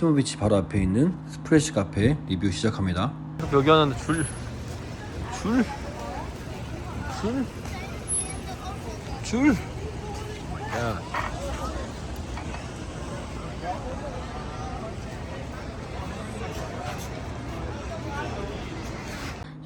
피스모비치 바로 앞에 있는 스프레시 카페 리뷰 시작합니다. 여기 하는데 줄, 줄, 줄, 줄. 야.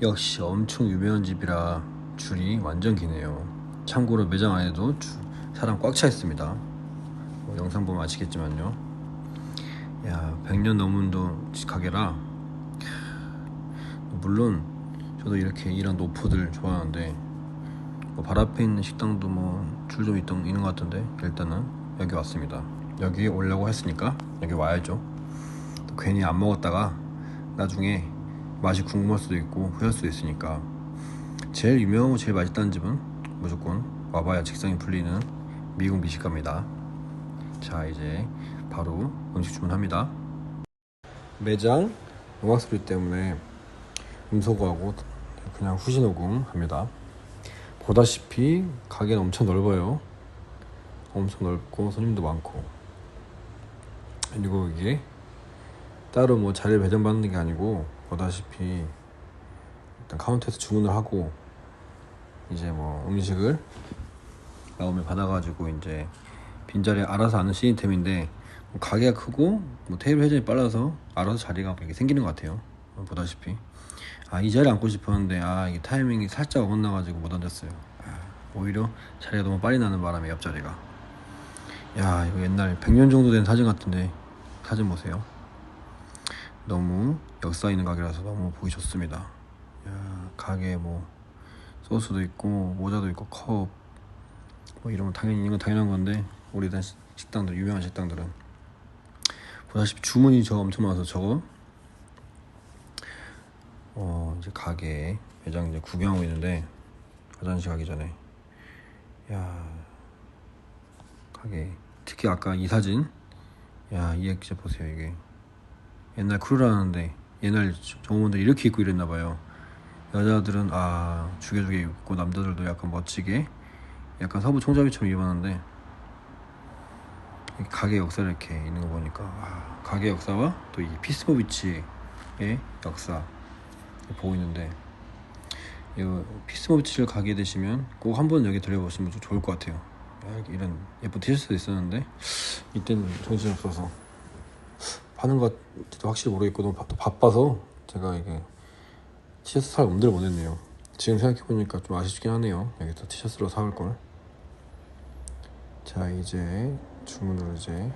역시 엄청 유명한 집이라 줄이 완전 기네요. 참고로 매장 안에도 주- 사람 꽉 차 있습니다. 뭐 영상 보면 아시겠지만요. 야, 100년 넘은 도 가게라 물론 저도 이렇게 이런 노포들 좋아하는데 뭐 발 앞에 있는 식당도 뭐 줄 좀 있던 있는 것 같은데 일단은 여기 왔습니다. 여기 오려고 했으니까 여기 와야죠. 또 괜히 안 먹었다가 나중에 맛이 궁금할 수도 있고 후회할 수도 있으니까 제일 유명하고 제일 맛있다는 집은 무조건 와봐야 직성이 풀리는 미국 미식가입니다. 자 이제 바로 음식 주문합니다. 매장 음악 소리 때문에 음소거하고 그냥 후시 녹음 합니다. 보다시피 가게는 엄청 넓어요. 엄청 넓고 손님도 많고 그리고 이게 따로 뭐 자리를 배정받는 게 아니고 보다시피 일단 카운터에서 주문을 하고 이제 뭐 음식을 나오면 받아가지고 이제 빈자리 알아서 아는 시스템인데 뭐 가게가 크고 뭐 테이블 회전이 빨라서 알아서 자리가 이렇게 생기는 것 같아요. 보다시피. 아 이 자리에 앉고 싶었는데 아 이게 타이밍이 살짝 어긋나 가지고 못 앉았어요. 아, 오히려 자리가 너무 빨리 나는 바람에 옆자리가. 야 이거 옛날 100년 정도 된 사진 같은데 사진 보세요. 너무 역사 있는 가게라서 너무 보기 좋습니다. 야, 가게 뭐 소스도 있고 모자도 있고 컵. 뭐 이런 건 당연히 이건 당연한 건데 시- 식당들 유명한 식당들은. 보다시피 주문이 저 엄청 많아서 저거. 어 이제 가게 매장 이제 구경하고 있는데 화장실 가기 전에. 야 가게. 특히 아까 이 사진. 야 이 액자 보세요 이게. 옛날 크루라는데 옛날 정우원들 이렇게 입고 이랬나 봐요. 여자들은 아 죽여주게 입고 남자들도 약간 멋지게 약간 서부 총잡이처럼 입었는데 이 가게 역사를 이렇게 있는 거 보니까 아, 가게 역사와 또 이 피스모비치의 역사 보고 있는데 피스모비치를 가게 되시면 꼭 한번 여기 들려보시면 좀 좋을 것 같아요. 야, 이런 예쁜 티셔츠도 있었는데 이때는 정신이 없어서 파는 것도 확실히 모르겠고 너무 바빠서 제가 이게 티셔츠 살 엄두를 못 냈네요. 지금 생각해 보니까 좀 아쉽긴 하네요. 여기서 티셔츠로 사올 걸. 자 이제 주문을 이제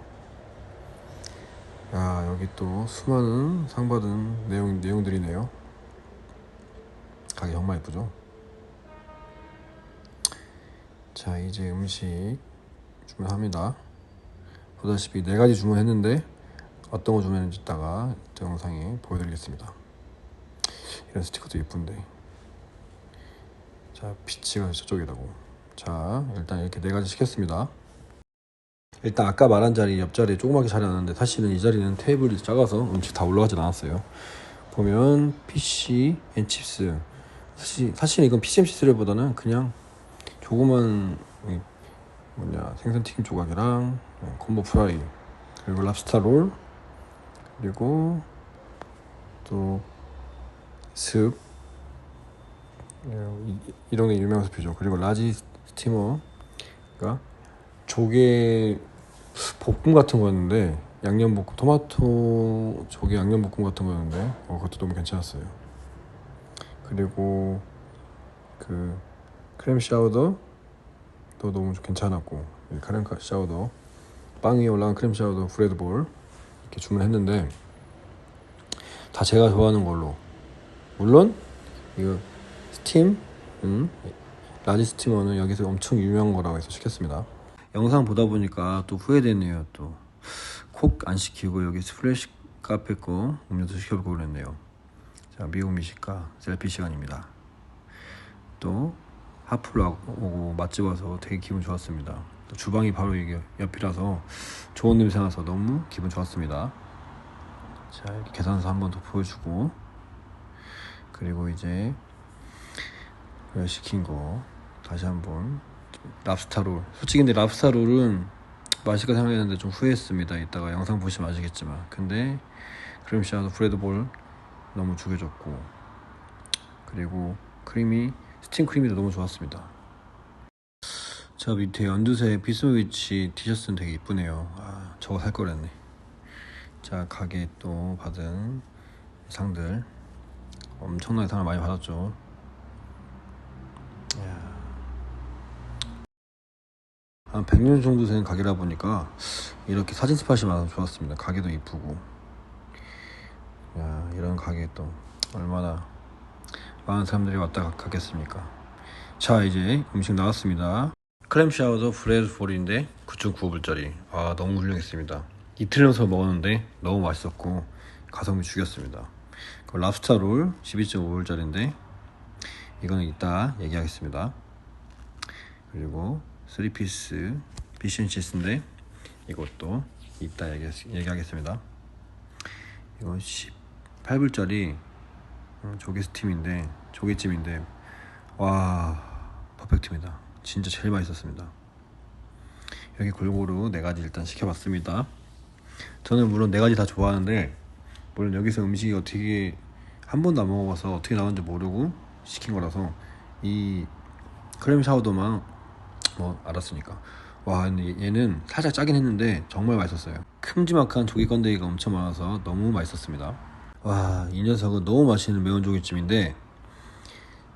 야 여기 또 수많은 상 받은 내용 내용들이네요. 가게 정말 예쁘죠. 자 이제 음식 주문합니다. 보다시피 네 가지 주문했는데 어떤 거 주문했는지 이따가 영상에 보여드리겠습니다. 이런 스티커도 예쁜데. 자, 피치가 저쪽이라고. 자, 일단 이렇게 네 가지 시켰습니다. 일단 아까 말한 자리 옆자리에 조그맣게 자리 놨는데 사실은 이 자리는 테이블이 작아서 음식 다 올라가진 않았어요. 보면 PC 앤 칩스. 사실 사실 이건 PC 앤 칩스보다는 그냥 조그만 이 뭐냐 생선 튀김 조각이랑 콤보 프라이 그리고 랍스타 롤 그리고 또 습. 이- 이런 게 유명한 스프죠. 그리고 라지 스티머가 조개 볶음 같은 거였는데 양념 볶음 토마토 조개 양념 볶음 같은 거였는데 어, 그것도 너무 괜찮았어요. 그리고 그 크렘 샤우더도 너무 괜찮았고 이 크렘 샤우더 빵 위에 올라간 크렘 샤우더 브레드볼 이렇게 주문했는데 다 제가 좋아하는 걸로 물론 이거 스팀 음, 라지 스티머는 여기서 엄청 유명한 거라고 해서 시켰습니다 영상 보다 보니까 또 후회되네요 또. 콕 안 시키고 여기 스프레시 카페 거 음료수 시켜볼 걸 그랬네요. 자 미국 미식가 셀피 시간입니다. 또 하프로 오고 맛집 와서 되게 기분 좋았습니다. 또 주방이 바로 이게 옆이라서 좋은 냄새 나서 너무 기분 좋았습니다. 자 이렇게 계산서 한번 더 보여주고. 그리고 이제 시킨 거 다시 한번 랍스타롤 솔직히 근데 랍스타롤은 마실까 생각했는데 좀 후회했습니다. 이따가 영상 보시면 아시겠지만. 근데 크림샤도 브레드볼 너무 죽여줬고 그리고 크림이 스팀 크림이 너무 좋았습니다. 저 밑에 연두색 비스모비치 티셔츠는 되게 이쁘네요. 아, 저거 살 거랬네. 자, 가게 또 받은 상들 엄청나게 상을 많이 받았죠. 이야. 한 100년 정도 된 가게라 보니까 이렇게 사진 스팟이 많아서 좋았습니다. 가게도 이쁘고. 야, 이런 가게 또 얼마나 많은 사람들이 왔다 가겠습니까? 자, 이제 음식 나왔습니다. 크렘 샤워도 브레드 볼인데 9.95불짜리. 아, 너무 훌륭했습니다. 이틀 연속 먹었는데 너무 맛있었고 가성비 죽였습니다. 그 랍스타 롤 12.5불짜리인데 이거는 이따 얘기하겠습니다. 그리고 3피스 피쉬앤치스인데 이것도 이따 얘기, 얘기하겠습니다. 이건 18불짜리 음, 조개 스팀인데 조개찜인데 와 퍼펙트입니다. 진짜 제일 맛있었습니다. 여기 골고루 네 가지 일단 시켜봤습니다. 저는 물론 네 가지 다 좋아하는데 물론 여기서 음식이 어떻게 한 번도 안 먹어봐서 어떻게 나오는지 모르고 시킨 거라서 이 크림 샤워도만 뭐 알았으니까. 와 얘는 살짝 짜긴 했는데 정말 맛있었어요. 큼지막한 조개 건더기가 엄청 많아서 너무 맛있었습니다. 와 이 녀석은 너무 맛있는 매운 조개찜인데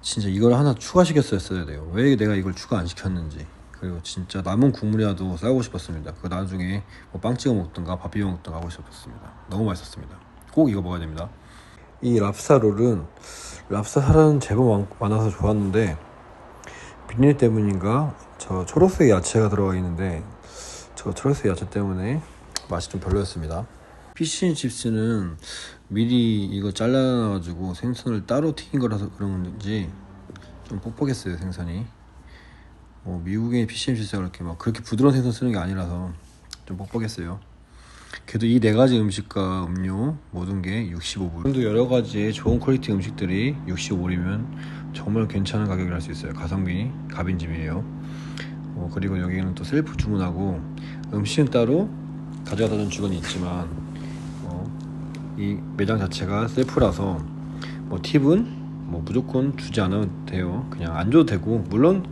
진짜 이걸 하나 추가시켰어야 돼요. 왜 내가 이걸 추가 안 시켰는지. 그리고 진짜 남은 국물이라도 싸고 싶었습니다. 그 나중에 뭐 빵 찍어 먹든가 밥 비벼 먹든가 하고 싶었습니다. 너무 맛있었습니다. 꼭 이거 먹어야 됩니다. 이 랍스타 롤은 랍스타 살은 제법 많- 많아서 좋았는데 비닐 때문인가 저 초록색 야채가 들어가 있는데 저 초록색 야채 때문에 맛이 좀 별로였습니다. 피쉬앤칩스는 미리 이거 잘라놔가지고 생선을 따로 튀긴 거라서 그런 건지 좀 뻑뻑했어요 생선이. 뭐 미국의 피쉬앤칩스가 그렇게 막 그렇게 부드러운 생선 쓰는 게 아니라서 좀 뻑뻑했어요. 그래도 이 네 가지 음식과 음료 모든 게 65불. 지금도 여러 가지의 좋은 퀄리티 음식들이 65불이면 정말 괜찮은 가격을 할수 있어요. 가성비 갑인집이에요. 어, 그리고 여기는 또 셀프 주문하고 음식은 따로 가져다 주는 직원이 있지만 어, 이 매장 자체가 셀프라서 뭐 팁은 뭐 무조건 주지 않아도 돼요. 그냥 안 줘도 되고 물론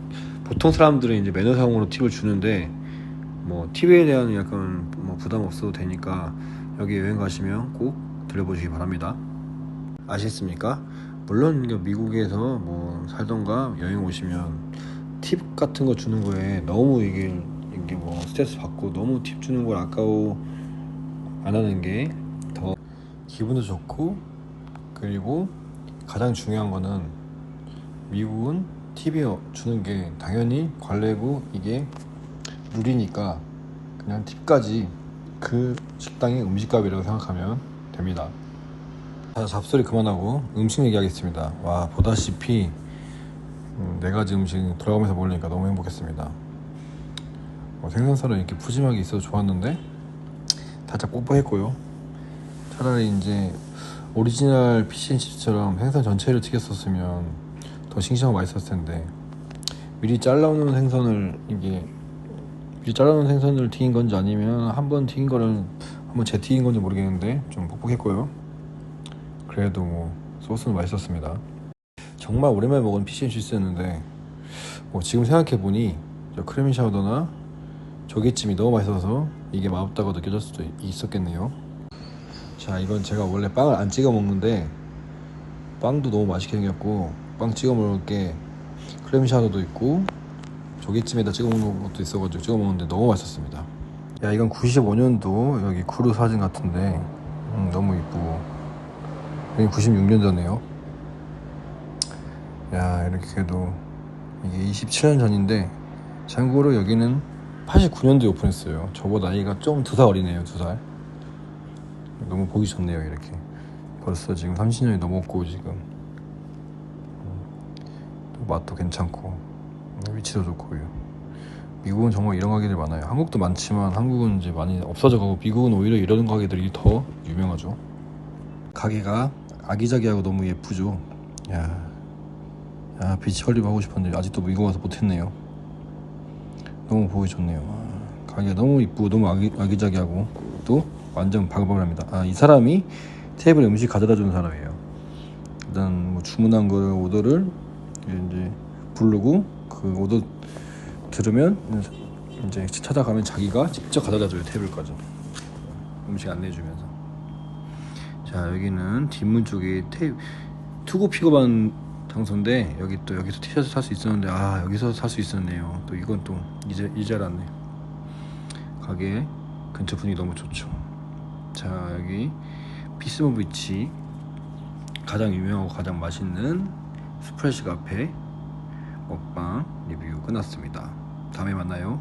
보통 사람들은 이제 매너 상으로 팁을 주는데 뭐 팁에 대한 약간 뭐 부담 없어도 되니까 여기 여행 가시면 꼭 들려보시기 바랍니다. 아시겠습니까? 물론 미국에서 뭐 살던가 여행 오시면 팁 같은 거 주는 거에 너무 이게 이게 뭐 스트레스 받고 너무 팁 주는 걸 아까워 안 하는 게 더 기분도 좋고 그리고 가장 중요한 거는 미국은 팁이 주는 게 당연히 관례고 이게 룰이니까 그냥 팁까지 그 식당의 음식값이라고 생각하면 됩니다. 자, 잡소리 그만하고 음식 얘기하겠습니다. 와 보다시피 음, 네 가지 음식 들어가면서 먹으니까 너무 행복했습니다. 뭐 생선살은 이렇게 푸짐하게 있어서 좋았는데 살짝 뽀뽀했고요. 차라리 이제 오리지널 피쉬앤칩스처럼 생선 전체를 튀겼었으면 더 싱싱하고 맛있었을 텐데 미리 잘라놓은 생선을 이게 미리 잘라놓은 생선을 튀긴 건지 아니면 한 번 튀긴 거를 한번 재튀긴 건지 모르겠는데 좀 뻑뻑했고요. 그래도 뭐 소스는 맛있었습니다. 정말 오랜만에 먹은 피쉬앤칩스였는데 뭐 지금 생각해 보니 저 크래미 샤우더나 조개찜이 너무 맛있어서 이게 맛없다고 느껴질 수도 있었겠네요. 자 이건 제가 원래 빵을 안 찍어 먹는데 빵도 너무 맛있게 생겼고 빵 찍어 먹을 게 크래미 샤우더도 있고 조개찜에다 찍어 먹는 것도 있어가지고 찍어 먹는데 너무 맛있었습니다. 야 이건 95년도 여기 크루 사진 같은데 음, 너무 이쁘고 여기 96년 전이에요. 야 이렇게 해도 이게 27년 전인데 참고로 여기는 89년도에 오픈했어요. 저보다 나이가 좀 두 살 어리네요, 두 살. 너무 보기 좋네요, 이렇게. 벌써 지금 30년이 넘었고 지금 음, 또 맛도 괜찮고 위치도 좋고요. 미국은 정말 이런 가게들 많아요. 한국도 많지만 한국은 이제 많이 없어져가고 미국은 오히려 이런 가게들이 더 유명하죠. 가게가 아기자기하고 너무 예쁘죠. 야, 야 비치 컬립 하고 싶었는데 아직도 미국 와서 못했네요. 너무 보기 좋네요. 아, 가게가 너무 이쁘고 너무 아기, 아기자기하고 또 완전 바글바글합니다. 아 이 사람이 테이블에 음식 가져다 주는 사람이에요. 일단 뭐 주문한 거 오더를 이제 부르고 그 오더 들으면 이제 찾아가면 자기가 직접 가져다 줘요 테이블까지 음식 안내해주면서 자 여기는 뒷문 쪽에 테이 투고 픽업한 장소인데 여기 또 여기서 티셔츠 살 수 있었는데 아 여기서 살 수 있었네요. 또 이건 또 이제 이제 알았네. 가게 근처 분위기 너무 좋죠. 자 여기 피스모 비치. 가장 유명하고 가장 맛있는 스프레시 카페 먹방 리뷰 끝났습니다. 다음에 만나요